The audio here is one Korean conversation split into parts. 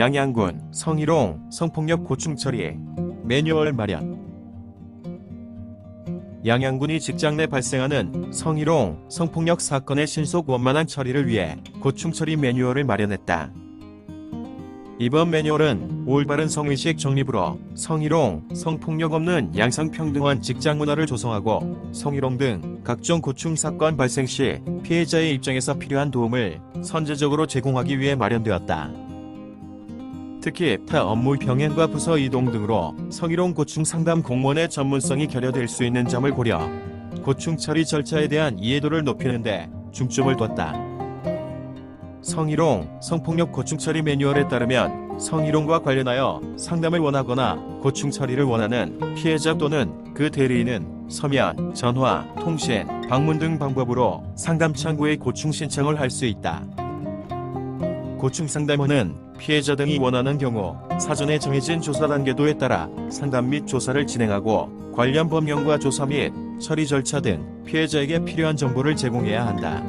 양양군 성희롱 성폭력 고충 처리 매뉴얼 마련 양양군이 직장 내 발생하는 성희롱 성폭력 사건의 신속 원만한 처리를 위해 고충 처리 매뉴얼을 마련했다. 이번 매뉴얼은 올바른 성의식 정립으로 성희롱, 성폭력 없는 양성평등한 직장 문화를 조성하고 성희롱 등 각종 고충 사건 발생 시 피해자의 입장에서 필요한 도움을 선제적으로 제공하기 위해 마련되었다. 특히 타 업무 병행과 부서 이동 등으로 성희롱 고충 상담 공무원의 전문성이 결여될 수 있는 점을 고려 고충 처리 절차에 대한 이해도를 높이는 데 중점을 뒀다. 성희롱, 성폭력 고충 처리 매뉴얼에 따르면 성희롱과 관련하여 상담을 원하거나 고충 처리를 원하는 피해자 또는 그 대리인은 서면, 전화, 통신, 방문 등 방법으로 상담 창구에 고충 신청을 할 수 있다. 고충 상담원은 피해자 등이 원하는 경우 사전에 정해진 조사 단계도에 따라 상담 및 조사를 진행하고 관련 법령과 조사 및 처리 절차 등 피해자에게 필요한 정보를 제공해야 한다.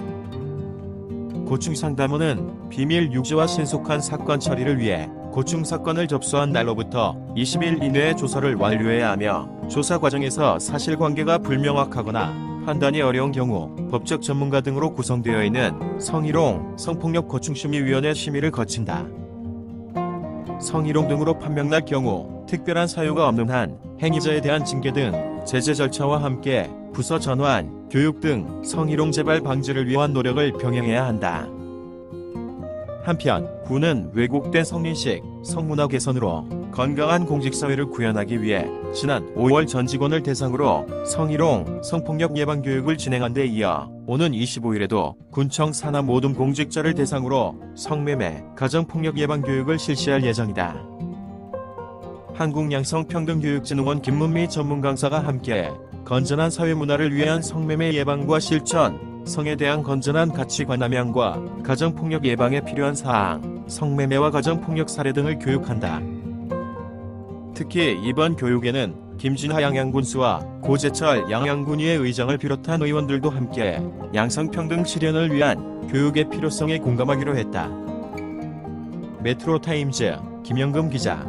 고충 상담원은 비밀 유지와 신속한 사건 처리를 위해 고충 사건을 접수한 날로부터 20일 이내에 조사를 완료해야 하며 조사 과정에서 사실관계가 불명확하거나 판단이 어려운 경우 법적 전문가 등으로 구성되어 있는 성희롱, 성폭력 고충심의위원회 심의를 거친다. 성희롱 등으로 판명날 경우 특별한 사유가 없는 한 행위자에 대한 징계 등 제재 절차와 함께 부서 전환, 교육 등 성희롱 재발 방지를 위한 노력을 병행해야 한다. 한편 군은 왜곡된 성인식, 성문화 개선으로 건강한 공직사회를 구현하기 위해 지난 5월 전 직원을 대상으로 성희롱, 성폭력 예방 교육을 진행한 데 이어 오는 25일에도 군청 산하 모든 공직자를 대상으로 성매매, 가정폭력 예방 교육을 실시할 예정이다. 한국양성평등교육진흥원 김문미 전문 강사가 함께 건전한 사회 문화를 위한 성매매 예방과 실천, 성에 대한 건전한 가치 관 함양과 가정폭력 예방에 필요한 사항, 성매매와 가정폭력 사례 등을 교육한다. 특히 이번 교육에는 김진하 양양군수와 고재철 양양군위의 의장을 비롯한 의원들도 함께 양성평등 실현을 위한 교육의 필요성에 공감하기로 했다. 메트로타임즈 김영금 기자